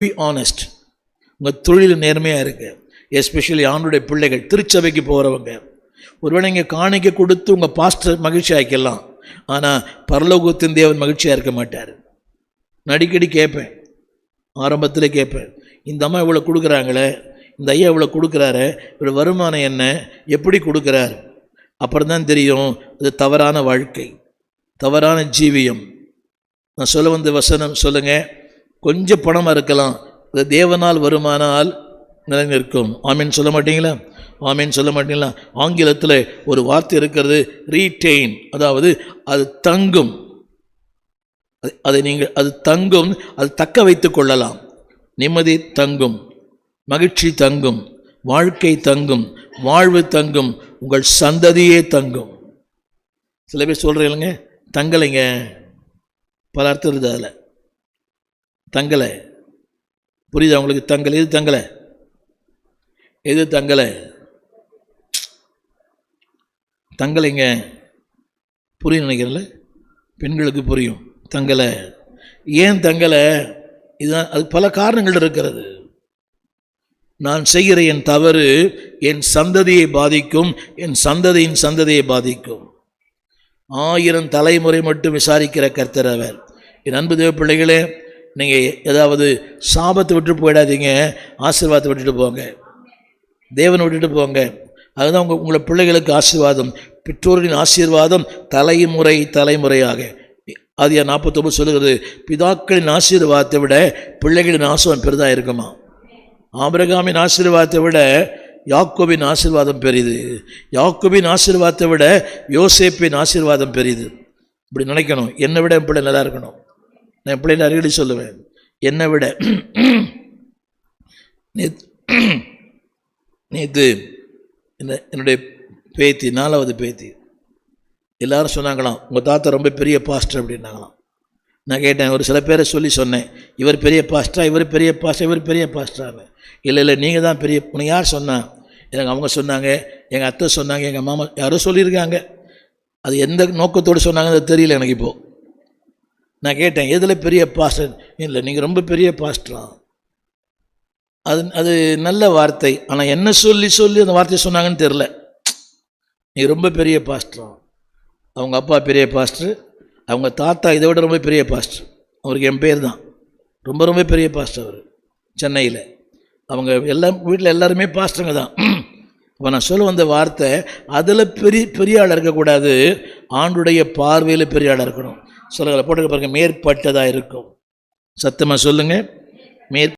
Be honest உங்கள் தொழில் நேர்மையாக இருக்கு. எஸ்பெஷலி ஆண்டுடைய பிள்ளைகள் திருச்சபைக்கு போகிறவங்க ஒருவேளை இங்கே காணிக்க கொடுத்து உங்கள் பாஸ்டர் மகிழ்ச்சி ஆக்கிடலாம். ஆனால் பரலோகத்தின் தேவன் மகிழ்ச்சியாக இருக்க மாட்டார். அடிக்கடி கேட்பேன். ஆரம்பத்தில் கேட்பேன். இந்த அம்மா இவ்வளோ கொடுக்குறாங்களே? இந்த ஐயா இவ்வளோ கொடுக்குறாரு? இவர் வருமானம் என்ன? எப்படி கொடுக்குறார்? அப்புறம் தான் தெரியும் அது தவறான வாழ்க்கை. தவறான ஜீவியம். நான் சொல்ல வந்த வசனம் சொல்லுங்கள் கொஞ்சம் பணமாக இருக்கலாம். அது தேவனால் வருமானால் நிலைநிற்கும். ஆமீன். சொல்ல மாட்டீங்களா? ஆமீன். சொல்ல மாட்டீங்களா? ஆங்கிலத்தில் ஒரு வார்த்தை இருக்கிறது ரீடெயின் அதாவது அது தங்கும். அது- அதை நீங்கள் அது தங்கும் அது தக்க வைத்து கொள்ளலாம். நிம்மதி தங்கும். மகிழ்ச்சி தங்கும். வாழ்க்கை தங்கும். வாழ்வு தங்கும். உங்கள் சந்ததியே தங்கும். சில பேர் சொல்கிறீங்க தங்கலைங்க. பல அர்த்தம் இருக்குது அதில். தங்கலை. புரியுதா உங்களுக்கு? தங்கலை. எது தங்கலை? எது தங்கலை? தங்கலைங்க புரியும் நினைக்கிறேன்ல? பெண்களுக்கு புரியும். தங்கலை. ஏன் தங்கலை? இதுதான் அது பல காரணங்கள் இருக்கிறது. நான் செய்கிற என் தவறு என் சந்ததியை பாதிக்கும் என் சந்ததியின் சந்ததியை பாதிக்கும். ஆயிரம் தலைமுறை மட்டும் விசாரிக்கிற கர்த்தர் அவர். என் அன்பு தேவ பிள்ளைகளே நீங்கள் ஏதாவது சாபத்தை விட்டு போயிடாதீங்க ஆசீர்வாதத்தை விட்டுட்டு போங்க. தேவனை விட்டுட்டு போங்க. அதுதான் உங்கள் உங்களை பிள்ளைகளுக்கு ஆசீர்வாதம். பெற்றோரின் ஆசீர்வாதம் தலைமுறை தலைமுறையாக. ஆதியா நாற்பத்தொம்பது சொல்லுகிறது பிதாக்களின் ஆசீர்வாதத்தை விட பிள்ளைகளின் ஆசீர்வாதம் பெரிதாக இருக்குமா? ஆபிரகாமின் ஆசீர்வாதத்தை விட யாக்கோபின் ஆசீர்வாதம் பெரிது. யாக்கோபின் ஆசீர்வாதத்தை விட யோசேப்பின் ஆசீர்வாதம் பெரிது. இப்படி நினைக்கணும். என்னை விட என் பிள்ளை நல்லா இருக்கணும். நான் என் பிள்ளைகளை சொல்லுவேன்? என்னை விட நேத்து நேற்று என்ன என்னுடைய பேத்தி நாலாவது பேத்தி. எல்லாரும் சொன்னாங்களாம் உங்கள் தாத்தா ரொம்ப பெரிய பாஸ்டர் அப்படின்னாங்களாம். நான் கேட்டேன் ஒரு சில பேரை சொல்லி சொன்னேன் இவர் பெரிய பாஸ்டரா இவர் பெரிய பாஸ்டர் இவர் பெரிய பாஸ்டராங்க இல்லை இல்லை நீங்கள் தான் பெரிய உனக்கு யார் சொன்னா? எனக்கு அவங்க சொன்னாங்க எங்கள் அத்தை சொன்னாங்க எங்கள் மாமா யாரோ சொல்லியிருக்காங்க. அது எந்த நோக்கத்தோடு சொன்னாங்கன்னு தெரியல எனக்கு இப்போது நான் கேட்டேன் எதில் பெரிய பாஸ்டர் இல்லை நீங்கள் ரொம்ப பெரிய பாஸ்டரா அது அது நல்ல வார்த்தை. ஆனால் என்ன சொல்லி சொல்லி அந்த வார்த்தையை சொன்னாங்கன்னு தெரில நீ ரொம்ப பெரிய பாஸ்டரா அவங்க அப்பா பெரிய பாஸ்டர் அவங்க தாத்தா இதை விட ரொம்ப பெரிய பாஸ்டர் அவருக்கு என் பேர் தான். ரொம்ப ரொம்ப பெரிய பாஸ்டர் அவர் சென்னையில். அவங்க எல்லாம் வீட்டில் எல்லாருமே பாஸ்டருங்க தான். இப்போ நான் சொல்ல வந்த வார்த்தை அதில் பெரிய பெரிய ஆள் இருக்கக்கூடாது. ஆண்டுடைய பார்வையில் பெரிய ஆளாக இருக்கணும். சொல்லுங்கள் போட்டுக்க பாருங்கள் மேற்பட்டதாக இருக்கும். சத்தமாக சொல்லுங்கள் மேற்